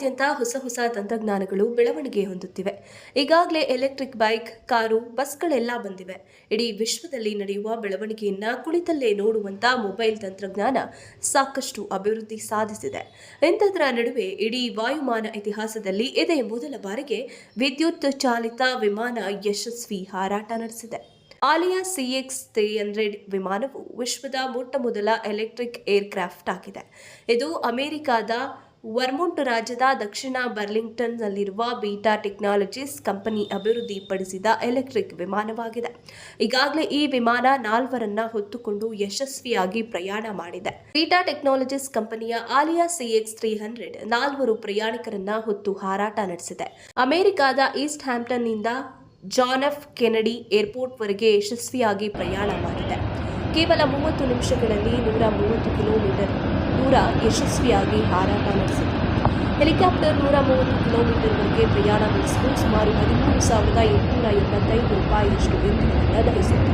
ಪ್ರಪಂಚಾದ್ಯಂತ ಹೊಸ ಹೊಸ ತಂತ್ರಜ್ಞಾನಗಳು ಬೆಳವಣಿಗೆ ಹೊಂದುತ್ತಿವೆ. ಈಗಾಗಲೇ ಎಲೆಕ್ಟ್ರಿಕ್ ಬೈಕ್, ಕಾರು, ಬಸ್ಗಳೆಲ್ಲ ಬಂದಿವೆ. ಇಡೀ ವಿಶ್ವದಲ್ಲಿ ನಡೆಯುವ ಬೆಳವಣಿಗೆಯನ್ನ ಕುಳಿತಲ್ಲೇ ನೋಡುವಂತ ಮೊಬೈಲ್ ತಂತ್ರಜ್ಞಾನ ಸಾಕಷ್ಟು ಅಭಿವೃದ್ಧಿ ಸಾಧಿಸಿದೆ. ಇಂಥದ್ರ ನಡುವೆ ಇಡೀ ವಾಯುಮಾನ ಇತಿಹಾಸದಲ್ಲಿ ಇದೇ ಮೊದಲ ಬಾರಿಗೆ ವಿದ್ಯುತ್ ಚಾಲಿತ ವಿಮಾನ ಯಶಸ್ವಿ ಹಾರಾಟ ನಡೆಸಿದೆ. ಆಲಿಯಾ ಸಿಎಕ್ಸ್ ತ್ರೀ ಹಂಡ್ರೆಡ್ ವಿಮಾನವು ವಿಶ್ವದ ಮೊಟ್ಟ ಮೊದಲ ಎಲೆಕ್ಟ್ರಿಕ್ ಏರ್ಕ್ರಾಫ್ಟ್ ಆಗಿದೆ. ಇದು ಅಮೆರಿಕದ ವರ್ಮೊಂಟ್ ರಾಜ್ಯದ ದಕ್ಷಿಣ ಬರ್ಲಿಂಗ್ಟನ್ನಲ್ಲಿರುವ ಬೀಟಾ ಟೆಕ್ನಾಲಜೀಸ್ ಕಂಪನಿ ಅಭಿವೃದ್ಧಿಪಡಿಸಿದ ಎಲೆಕ್ಟ್ರಿಕ್ ವಿಮಾನವಾಗಿದೆ. ಈಗಾಗಲೇ ಈ ವಿಮಾನ ನಾಲ್ವರನ್ನ ಹೊತ್ತುಕೊಂಡು ಯಶಸ್ವಿಯಾಗಿ ಪ್ರಯಾಣ ಮಾಡಿದೆ. ಬೀಟಾ ಟೆಕ್ನಾಲಜೀಸ್ ಕಂಪನಿಯ ಆಲಿಯಾ ಸಿಎಕ್ಸ್ ತ್ರೀ ಹಂಡ್ರೆಡ್ ನಾಲ್ವರು ಪ್ರಯಾಣಿಕರನ್ನ ಹೊತ್ತು ಹಾರಾಟ ನಡೆಸಿದೆ. ಅಮೆರಿಕದ ಈಸ್ಟ್ ಹ್ಯಾಂಪ್ಟನ್ನಿಂದ ಜಾನ್ ಎಫ್ ಕೆನಡಿ ಏರ್ಪೋರ್ಟ್ವರೆಗೆ ಯಶಸ್ವಿಯಾಗಿ ಪ್ರಯಾಣ ಮಾಡಿದೆ. ಕೇವಲ ಮೂವತ್ತು ನಿಮಿಷಗಳಲ್ಲಿ ನೂರ ಮೂವತ್ತು ಕಿಲೋಮೀಟರ್ ದೂರ ಯಶಸ್ವಿಯಾಗಿ ಹಾರಾಟ ನಡೆಸಿದೆ ಹೆಲಿಕಾಪ್ಟರ್ ನೂರ ಮೂವತ್ತು ಕಿಲೋಮೀಟರ್ವರೆಗೆ ಪ್ರಯಾಣ ನಡೆಸಲು ಸುಮಾರು ಹದಿಮೂರು ಸಾವಿರದ ಎಂಟುನೂರ ಎಂಬತ್ತೈದು ರೂಪಾಯಿಯಷ್ಟು ಇಂಧನವನ್ನು ದಹಿಸಿತ್ತು.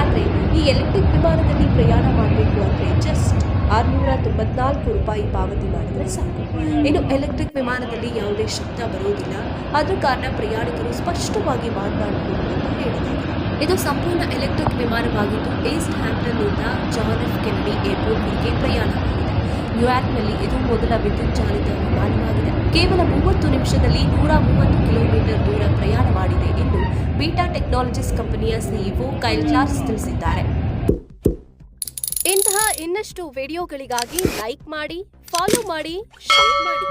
ಆದರೆ ಈ ಎಲೆಕ್ಟ್ರಿಕ್ ವಿಮಾನದಲ್ಲಿ ಪ್ರಯಾಣ ಮಾಡಬೇಕು ಅಂದರೆ ಜಸ್ಟ್ ಆರುನೂರ ತೊಂಬತ್ನಾಲ್ಕು ರೂಪಾಯಿ ಪಾವತಿ ಮಾಡಿದರೆ ಸಾಕು. ಇನ್ನು ಎಲೆಕ್ಟ್ರಿಕ್ ವಿಮಾನದಲ್ಲಿ ಯಾವುದೇ ಶಬ್ದ ಬರೋದಿಲ್ಲ. ಆದ ಕಾರಣ ಪ್ರಯಾಣಿಕರು ಸ್ಪಷ್ಟವಾಗಿ ಮಾತನಾಡಬಹುದು ಎಂದು ಹೇಳಿದ್ದಾರೆ ಇದು ಸಂಪೂರ್ಣ ಎಲೆಕ್ಟ್ರಿಕ್ ವಿಮಾನವಾಗಿದ್ದು ಈಸ್ಟ್ ಹ್ಯಾಂಪ್ಟನ್ನಿಂದ ಜಾನ್ ಎಫ್ ಕೆನಡಿ ಏರ್ಪೋರ್ಟ್ವರೆಗೆ ಪ್ರಯಾಣ. ನ್ಯೂಯಾರ್ಕ್ನಲ್ಲಿ ಇದು ಮೊದಲ ವಿದ್ಯುತ್ ಚಾಲಿತ ವಿಮಾನವಾಗಿದೆ ಕೇವಲ ಮೂವತ್ತು ನಿಮಿಷದಲ್ಲಿ ನೂರ ಮೂವತ್ತು ಕಿಲೋಮೀಟರ್ ದೂರ ಪ್ರಯಾಣ ಮಾಡಿದೆ ಎಂದು ಬೀಟಾ ಟೆಕ್ನಾಲಜೀಸ್ ಕಂಪನಿಯ ಸಿಇಒ ಕೈಲ್ ಕ್ಲಾಸ್ ತಿಳಿಸಿದ್ದಾರೆ. ಇಂತಹ ಇನ್ನಷ್ಟು ವಿಡಿಯೋಗಳಿಗಾಗಿ ಲೈಕ್ ಮಾಡಿ, ಫಾಲೋ ಮಾಡಿ, ಶೇರ್ ಮಾಡಿ.